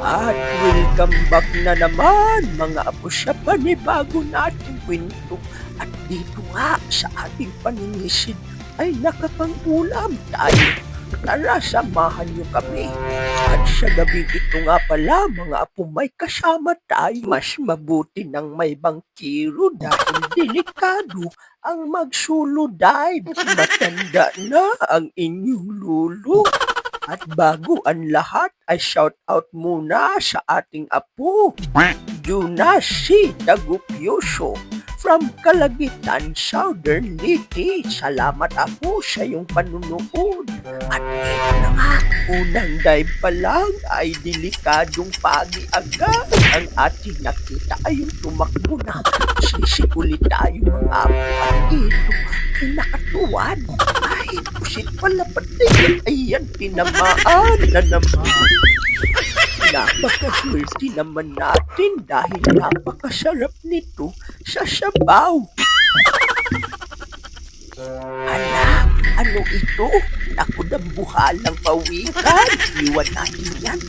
At welcome back na naman mga apo sa panibago nating kwento. At dito nga sa ating paninisid ay nakapang-ulam tayo. Tara, samahan niyo kami. At sa gabi ito nga pala, mga apo may kasama tayo. Mas mabuti ng may bangkiro dahil delikado ang magsulo dive. Matanda na ang inyong lulo. At bago ang lahat ay shout out muna sa ating apo, Jonas C. Dagupyoso from Kalagitan, Southern Liti. Salamat ako sa iyong panunood. At ito na nga, unang dive pa lang ay delikadong pagi agad. Ang ating nakita ay yung tumakbo na. Sisikuli tayo mga apo at ito ay nakatuwad. Ay, pusit pala pati. Ayan, tinamaan na naman. Napakaswerte naman natin dahil napakasarap nito sa sabaw. Ala, ano ito? Ako ng buhalang pawikan. Iwan natin yan.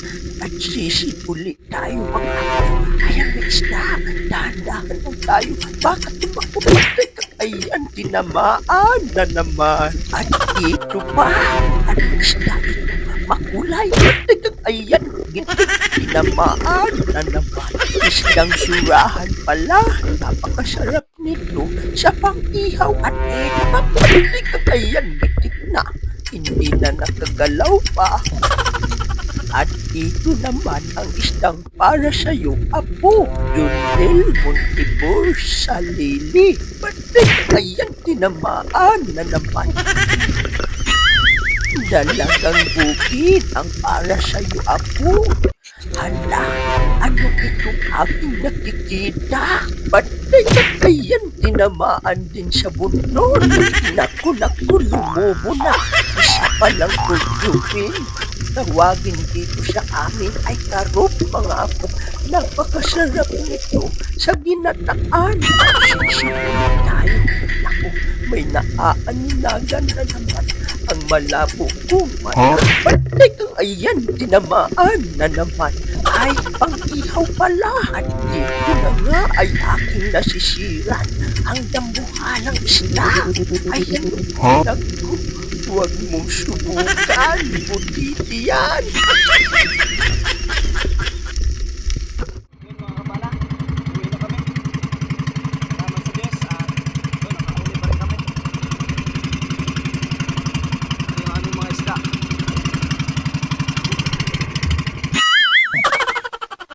At sisipuli tayo mga ako. Ayan, next na. Dahan-dahan lang tayo. Baka tumakbo patay ka. Ayan, tinamaan na naman. At ito pa. Ano isda ito? Makulay. Patay ka. Ayan. Tinamaan na naman. Isdang surahan pala. Napakasarap nito sa pang-ihaw at ito. Ka. Ayan, gitik na. Hindi na nakagalaw pa. At ito naman ang isdang para sa iyo, Apo, Junel Montibor sa Lili. Batik, ayan, tinamaan na naman. Dalagang bukid ang para sa iyo, Apo. Hala, ano itong aking nakikita? Batik, ayan, tinamaan din sa bundon. Naku, naku, lumubo na. Isa pa lang tutuin. Tawagin dito sa amin ay karop mga apo. Napakasarap nito sa ginataan. Sisipulit tayo. Naku, may naaaninagan na naman ang malabo kong mata. Patay kang ayan, tinamaan na naman. Ay, pang-ihaw pala. At dito na nga ay aking nasisiran ang dambuhalang isla. Ayan, Huh? Huwag mong subukan. Butiti yan.